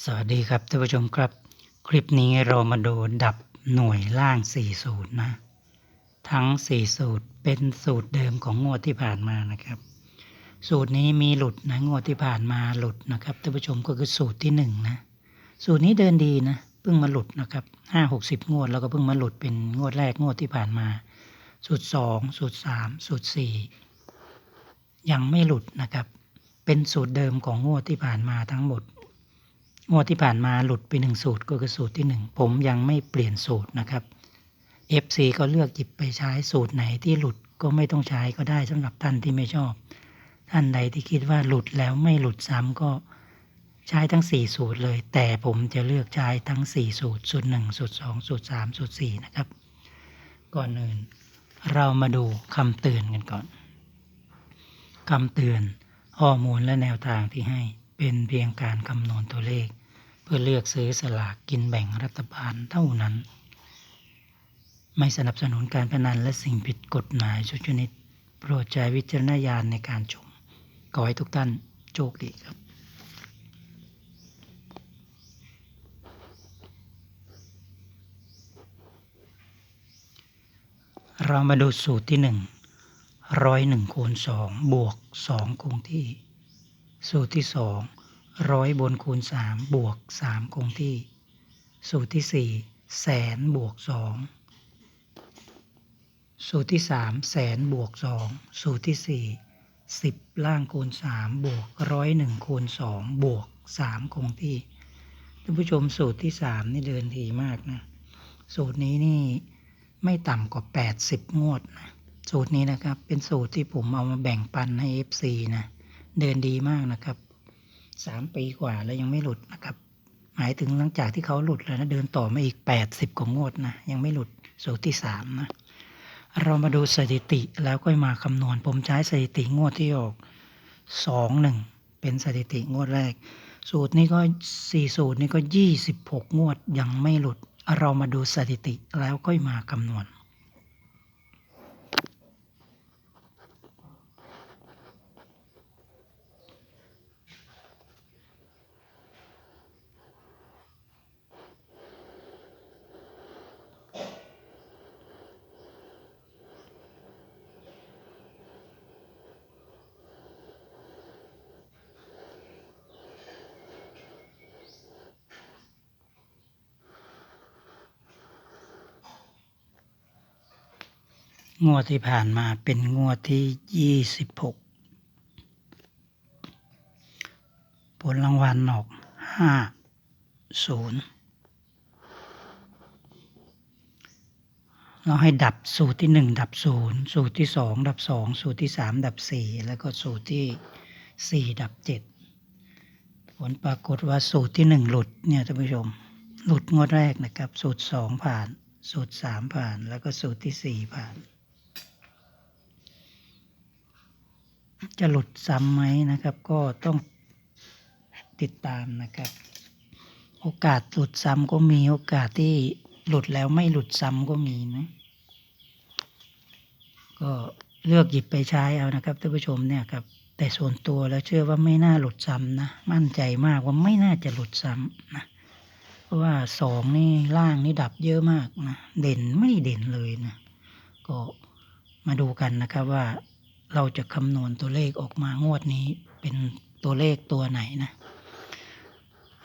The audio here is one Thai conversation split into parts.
สวัสดีครับท่านผู้ชมครับ คลิปนี้เรามาดูดับหน่วยล่าง 4 สูตรนะ ทั้ง 4 สูตรเป็นสูตรเดิมของงวดที่ผ่านมานะครับ สูตรนี้มีหลุดนะงวดที่ผ่านมาหลุดนะครับท่านผู้ชมก็คือสูตรที่ 1 นะ สูตรนี้เดินดีนะเพิ่งมาหลุดนะครับห้าหกสิบงวดแล้วก็เพิ่งมาหลุดเป็นงวดแรกงวดที่ผ่านมา สูตร 2 สูตร 3 สูตร 4 ยังไม่หลุดนะครับ เป็นสูตรเดิมของงวดที่ผ่านมาทั้งหมด งวดที่ผ่านมาหลุดไปหนึ่งสูตรก็คือสูตรที่หนึ่งผมยังไม่เปลี่ยนสูตรนะครับ FC ก็เลือกหยิบไปใช้สูตรไหนที่หลุดก็ไม่ต้องใช้ก็ได้สำหรับท่านที่ไม่ชอบ ท่านใดที่คิดว่าหลุดแล้วไม่หลุดซ้ำก็ใช้ทั้ง 4 สูตรเลย แต่ผมจะเลือกใช้ทั้ง 4 สูตร สูตร 1 สูตร 2 สูตร 3 สูตร 4 นะครับ ก่อนอื่น เรามาดูคำเตือนกันก่อนคำเตือนข้อมูลและแนวทางที่ให้ เป็นเพียงการคำนวณตัวเลข เพื่อเลือกซื้อสลากกินแบ่งรัฐบาลเท่านั้น ไม่สนับสนุนการพนันและสิ่งผิดกฎหมายทุกชนิด โปรดใช้วิจารณญาณในการชมขอให้ทุกท่านโชคดีครับเรามาดูสูตรที่หนึ่งร้อยหนึ่งคูณสองบวกสองคงที่ สูตรที่สองร้อยบนคูณสามบวกสามคงที่ สูตรที่สี่แสนบวกสองสูตรที่สามแสนบวกสองสูตรที่สี่สิบล่างคูณสามบวกร้อยหนึ่งคูณสองบวกสามคงที่ท่านผู้ชมสูตรที่สามนี่เดินทีมากนะ สูตรนี้นี่ไม่ต่ำกว่า80งวดนะ สูตรนี้นะครับเป็นสูตรที่ผมเอามาแบ่งปันให้ FC นะ เดินดีมากนะครับ3ปีกว่าแล้วยังไม่หลุดนะครับ หมายถึงหลังจากที่เขาหลุดแล้วนะเดินต่อมาอีก 80 กว่างวดนะ ยังไม่หลุดสูตรที่3นะ เรามาดูสถิติแล้วก็มาคำนวณ ผมใช้สถิติงวดที่ออก2 1เป็นสถิติงวดแรก สูตรนี้ก็4สูตรนี้ก็ 26 งวดยังไม่หลุด เรามาดูสถิติแล้วก็มาคำนวณ งวดที่ผ่านมาเป็นงวดที่ยี่สิบหกผลรางวัลออกห้าศูนย์เราให้ดับสูตรที่หนึ่งดับศูนย์สูตรที่สองดับสองสูตรที่สามดับสี่แล้วก็สูตรที่สี่ดับเจ็ดผลปรากฏว่าสูตรที่หนึ่งหลุดเนี่ยท่านผู้ชม หลุดงวดแรกนะครับ สูตรสองผ่าน สูตรสามผ่าน แล้วก็สูตรที่สี่ผ่าน จะหลุดซ้ำไหมนะครับ ก็ต้องติดตามนะครับ โอกาสหลุดซ้ำก็มีโอกาสที่หลุดแล้วไม่หลุดซ้ำก็มีนะก็เลือกหยิบไปใช้เอานะครับท่านผู้ชมเนี่ยครับ แต่ส่วนตัวแล้วเชื่อว่าไม่น่าหลุดซ้ำนะ มั่นใจมากว่าไม่น่าจะหลุดซ้ำนะเพราะว่าสองนี่ล่างนี่ดับเยอะมากนะ เด่นไม่เด่นเลยนะ ก็มาดูกันนะครับว่า เราจะคำนวณตัวเลขออกมางวดนี้เป็นตัวเลขตัวไหนนะ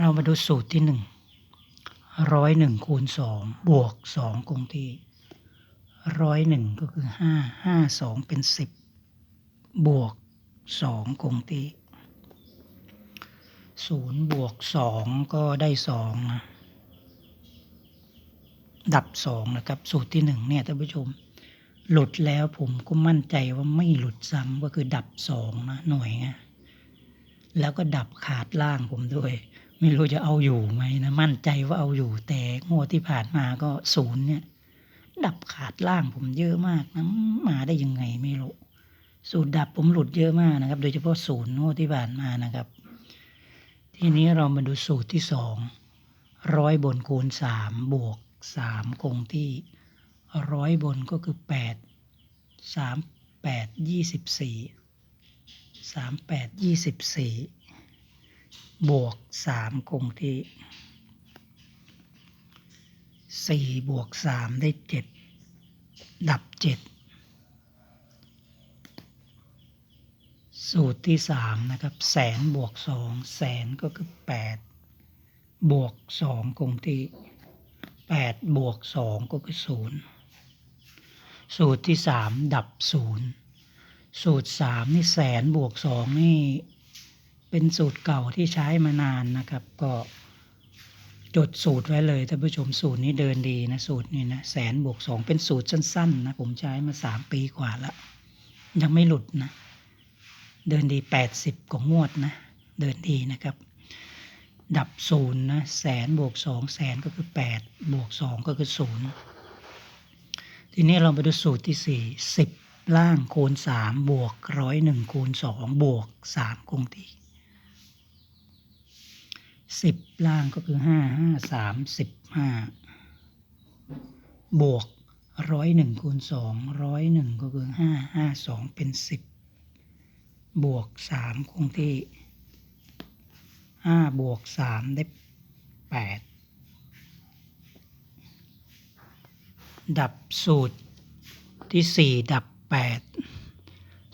เรามาดูสูตรที่หนึ่งร้อยหนึ่งคูณสองบวกสองคงที่ร้อยหนึ่งก็คือห้าห้าสองเป็นสิบบวกสองคงที่ศูนย์บวกสองก็ได้สองนะดับสองนะครับ สูตรที่หนึ่งเนี่ยท่านผู้ชม หลุดแล้วผมก็มั่นใจว่าไม่หลุดซ้ำก็คือดับสองนะหน่วยไงแล้วก็ดับขาดล่างผมด้วย ไม่รู้จะเอาอยู่ไหมนะมั่นใจว่าเอาอยู่แต่งวดที่ผ่านมาก็ศูนย์เนี่ย ดับขาดล่างผมเยอะมากนะมาได้ยังไงไม่รู้สูตรดับผมหลุดเยอะมากนะครับ โดยเฉพาะศูนย์งวดที่ผ่านมานะครับ ทีนี้เรามาดูสูตรที่สองร้อยบนคูณสามบวกสามคงที่ ร้อยบนก็คือแปดสามแปดยี่สิบสี่สามแปดยี่สิบสี่บวกสามคงที่สี่บวกสามได้เจ็ดดับเจ็ดสูตรที่สามนะครับ แสนบวกสองแสนก็คือแปดบวกสองคงที่แปดบวกสองก็คือศูนย์ สูตรที่สามดับศูนย์สูตรสามนี่แสนบวกสองนี่ เป็นสูตรเก่าที่ใช้มานานนะครับ ก็จดสูตรไว้เลยท่านผู้ชมสูตรนี้เดินดีนะสูตรนี้นะแสนบวกสองเป็นสูตรสั้นๆนะผมใช้มาสามปีกว่าแล้วยังไม่หลุดนะ เดินดีแปดสิบกว่างวดนะ เดินดีนะครับ ดับศูนย์นะแสนบวกสองแสนก็คือแปดบวกสองก็คือศูนย์ ทีนี้เรามาดูสูตรที่สี่สิบล่างคูณสามบวกร้อยหนึ่งคูณสองบวกสามคงที่สิบล่างก็คือห้าห้าสามสิบห้าบวกร้อยหนึ่งคูณสองร้อยหนึ่งก็คือห้าห้าสองเป็นสิบบวกสามคงที่ห้าบวกสามได้แปด ดับสูตรที่สี่ดับแปด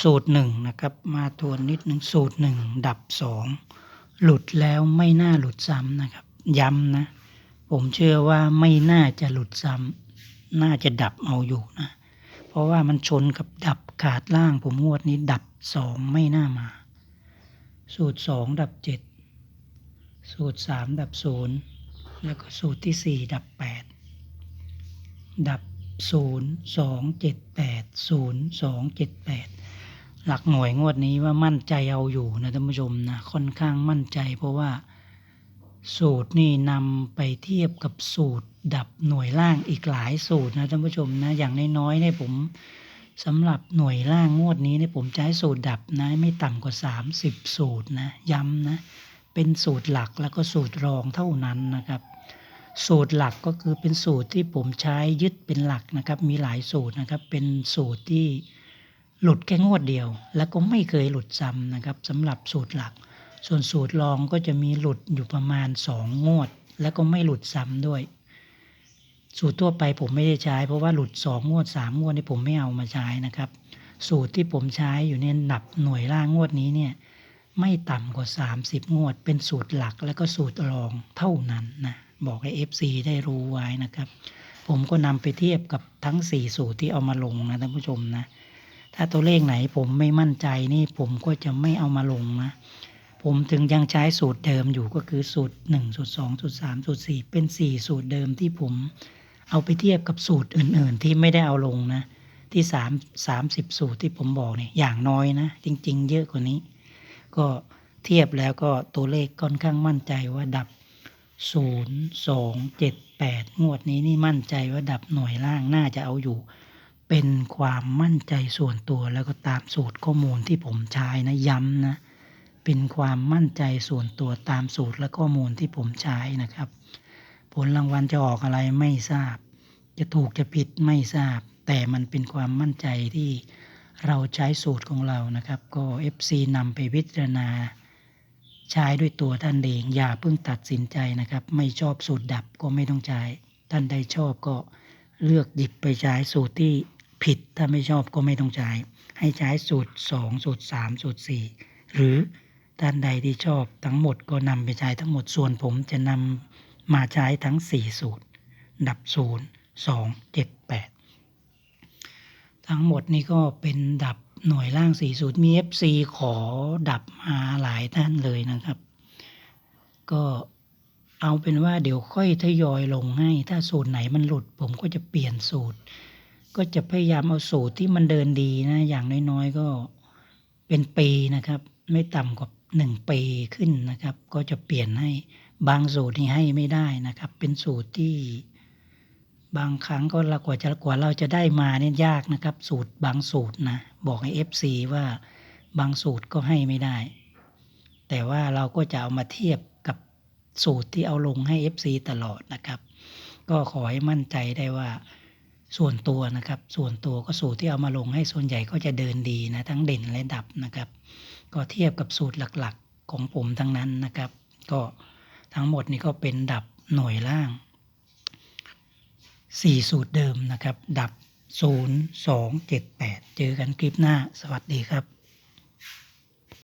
สูตรหนึ่งนะครับ มาทวนนิดหนึ่งสูตรหนึ่งดับสองหลุดแล้วไม่น่าหลุดซ้ำนะครับ ย้ำนะ ผมเชื่อว่าไม่น่าจะหลุดซ้ำน่าจะดับเอาอยู่นะ เพราะว่ามันชนกับดับขาดล่างผมงวดนี้ดับสองไม่น่ามา สูตรสองดับเจ็ดสูตรสามดับศูนย์แล้วก็สูตรที่สี่ดับแป ดับศูนย์สองเจ็ดแปดศูนย์สองเจ็ดแปดหลักหน่วยงวดนี้ว่ามั่นใจเอาอยู่นะท่านผู้ชมนะค่อนข้างมั่นใจเพราะว่าสูตรนี่นำไปเทียบกับสูตรดับหน่วยล่างอีกหลายสูตรนะท่านผู้ชมนะอย่างน้อยๆเนี่ยผมสำหรับหน่วยล่างงวดนี้เนี่ยผมใช้สูตรดับนะไม่ต่ำกว่า 30 สูตรนะย้ำนะเป็นสูตรหลักแล้วก็สูตรรองเท่านั้นนะครับ สูตรหลักก็คือเป็นสูตรที่ผมใช้ยึดเป็นหลักนะครับ มีหลายสูตรนะครับ เป็นสูตรที่หลุดแค่งวดเดียว แล้วก็ไม่เคยหลุดซ้ำนะครับสำหรับสูตรหลัก ส่วนสูตรรองก็จะมีหลุดอยู่ประมาณ 2 งวด แล้วก็ไม่หลุดซ้ำด้วย สูตรทั่วไปผมไม่ได้ใช้เพราะว่าหลุด 2 งวด 3 งวดนี่ผมไม่เอามาใช้นะครับ สูตรที่ผมใช้อยู่เนี่ยหนับหน่วยล่างงวดนี้เนี่ยไม่ต่ำกว่า 30 งวด เป็นสูตรหลักแล้วก็สูตรรองเท่านั้นนะ บอกให้ FC ได้รู้ไว้นะครับ ผมก็นำไปเทียบกับทั้ง 4 สูตรที่เอามาลงนะท่านผู้ชมนะ ถ้าตัวเลขไหนผมไม่มั่นใจนี่ผมก็จะไม่เอามาลงนะ ผมถึงยังใช้สูตรเดิมอยู่ก็คือสูตร 1 สูตร 2 สูตร 3 สูตร 4 เป็น 4 สูตรเดิมที่ผมเอาไปเทียบกับสูตรอื่น ๆ ที่ไม่ได้เอาลงนะ ที่3 30 สูตรที่ผมบอกเนี่ยอย่างน้อยนะ จริง ๆ เยอะกว่านี้ ก็เทียบแล้วก็ตัวเลขค่อนข้างมั่นใจว่าดับ 0 2 7 8งวดนี้นี่มั่นใจว่าดับหน่วยล่างน่าจะเอาอยู่ เป็นความมั่นใจส่วนตัวแล้วก็ตามสูตรข้อมูลที่ผมใช้นะย้ำนะ เป็นความมั่นใจส่วนตัวตามสูตรและข้อมูลที่ผมใช้นะครับ ผลรางวัลจะออกอะไรไม่ทราบ จะถูกจะผิดไม่ทราบ แต่มันเป็นความมั่นใจที่เราใช้สูตรของเรานะครับ ก็ FC นำไปพิจารณา ใช้ด้วยตัวท่านเอง อย่าเพิ่งตัดสินใจนะครับ ไม่ชอบสูตรดับก็ไม่ต้องใช้ ท่านใดชอบก็เลือกหยิบไปใช้สูตรที่ผิดถ้าไม่ชอบก็ไม่ต้องใช้ ให้ใช้สูตร 2 สูตร 3 สูตร 4 หรือท่านใดที่ชอบทั้งหมดก็นำไปใช้ทั้งหมดส่วนผมจะนำมาใช้ทั้ง 4 สูตร ดับ 0 2 7 8 ทั้งหมดนี้ก็เป็นดับ หน่วยล่างสี่สูตรมี FC ขอดับมาหลายท่านเลยนะครับ ก็เอาเป็นว่าเดี๋ยวค่อยทยอยลงให้ ถ้าสูตรไหนมันหลุด ผมก็จะเปลี่ยนสูตร ก็จะพยายามเอาสูตรที่มันเดินดีนะ อย่างน้อยๆก็เป็นปีนะครับ ไม่ต่ำกว่าหนึ่งปีขึ้นนะครับ ก็จะเปลี่ยนให้บางสูตรนี่ให้ไม่ได้นะครับ เป็นสูตรที่ บางครั้งก็เรากว่าจะกว่าเราจะได้มาเนี่ยยากนะครับ สูตรบางสูตรนะ บอกให้ FC ว่าบางสูตรก็ให้ไม่ได้ แต่ว่าเราก็จะเอามาเทียบกับสูตรที่เอาลงให้ FC ตลอดนะครับ ก็ขอให้มั่นใจได้ว่าส่วนตัวนะครับ ส่วนตัวก็สูตรที่เอามาลงให้ส่วนใหญ่ก็จะเดินดีนะ ทั้งเด่นและดับนะครับ ก็เทียบกับสูตรหลักๆของผมทั้งนั้นนะครับ ก็ทั้งหมดนี้ก็เป็นดับหน่วยล่าง 4 สูตรเดิมนะครับ ดับ 0 2 7 8 เจอกันคลิปหน้า สวัสดีครับ